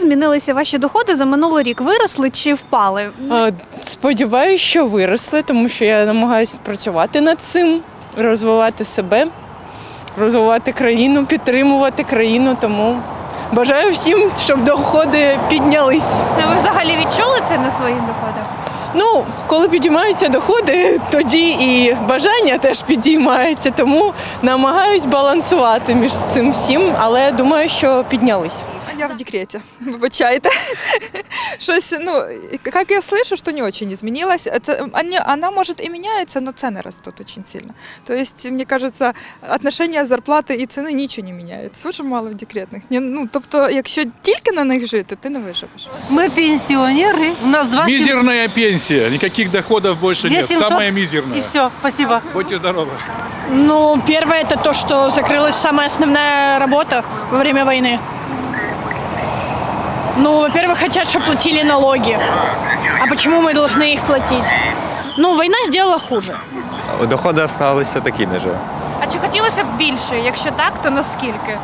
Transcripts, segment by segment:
Як змінилися ваші доходи за минулий рік? Виросли чи впали? Сподіваюся, що виросли, тому що я намагаюся працювати над цим, розвивати себе, розвивати країну, підтримувати країну. Тому бажаю всім, щоб доходи піднялись. Ну, Ви взагалі відчули це на своїх доходах? Ну, коли підіймаються доходи, тоді і бажання теж підіймається. Тому намагаюсь балансувати між цим всім, але думаю, що піднялись. Я в декрете, вибачайте. Щось, ну, как я слышу, что не очень изменилось. Это, они- она, может, и меняется, но цены растут очень сильно. То есть, мне кажется, отношение зарплати і ціни нічого не міняється. Дуже мало в декретних. Ні, Ну, тобто, якщо тільки на них жити, ти не виживеш. Мы пенсионеры, у нас два Мизерная пенсия, никаких доходов больше нет, 800 самая мизерная. И все, спасибо. Будьте здоровы. Ну, первое это то, что закрылась самая основная работа во время войны. Ну, во-первых, хотят, чтобы платили налоги. А почему мы должны их платить? Ну, война сделала хуже. Доходи залишилися такими ж. А чи хотілося б більше? Якщо так, то наскільки?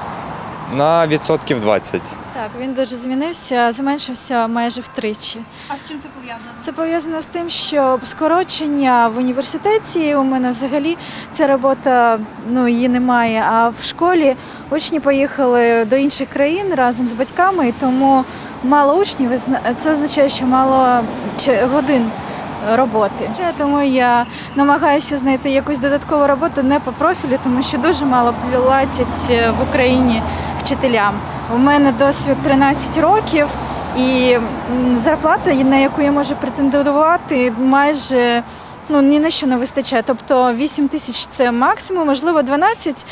На відсотків 20. Так, він дуже змінився, зменшився майже втричі. А з чим це пов'язано? Це пов'язано з тим, що скорочення в університеті у мене взагалі ця робота ну її немає. А в школі учні поїхали до інших країн разом з батьками, тому мало учнів. Це означає, що мало годин. Роботи тому я намагаюся знайти якусь додаткову роботу не по профілю, тому що дуже мало платять е, в Україні вчителям. У мене досвід 13 років, і зарплата, на яку я можу претендувати, майже ну, ні на що не вистачає. Тобто 8 тисяч це максимум, можливо, 12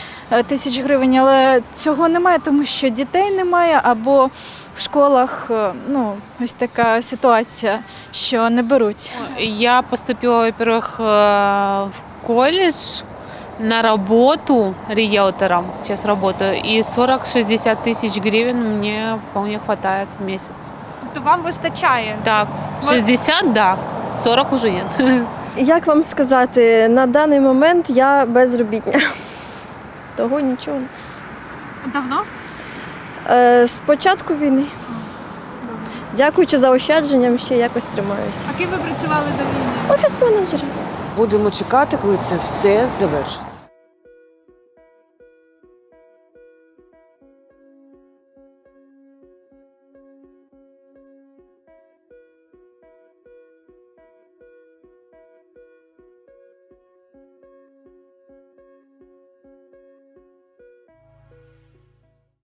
тисяч гривень, але цього немає, тому що дітей немає або в школах е, ну, ось така ситуація, що не беруть. Я поступила, во-первых, э, в колледж на работу риэлтором. Сейчас работаю. И 40-60 тысяч гривен мне вполне хватает в месяц. Тобто вам вистачає? Так, 60 – да, 40 уже нет. Як вам сказати, на даний момент я безробітня. Того нічого. Давно? Е, з початку війни. Дякуючи заощадженням, ще якось тримаюся. А ким ви працювали до війни? Офіс-менеджером. Будемо чекати, коли це все завершиться.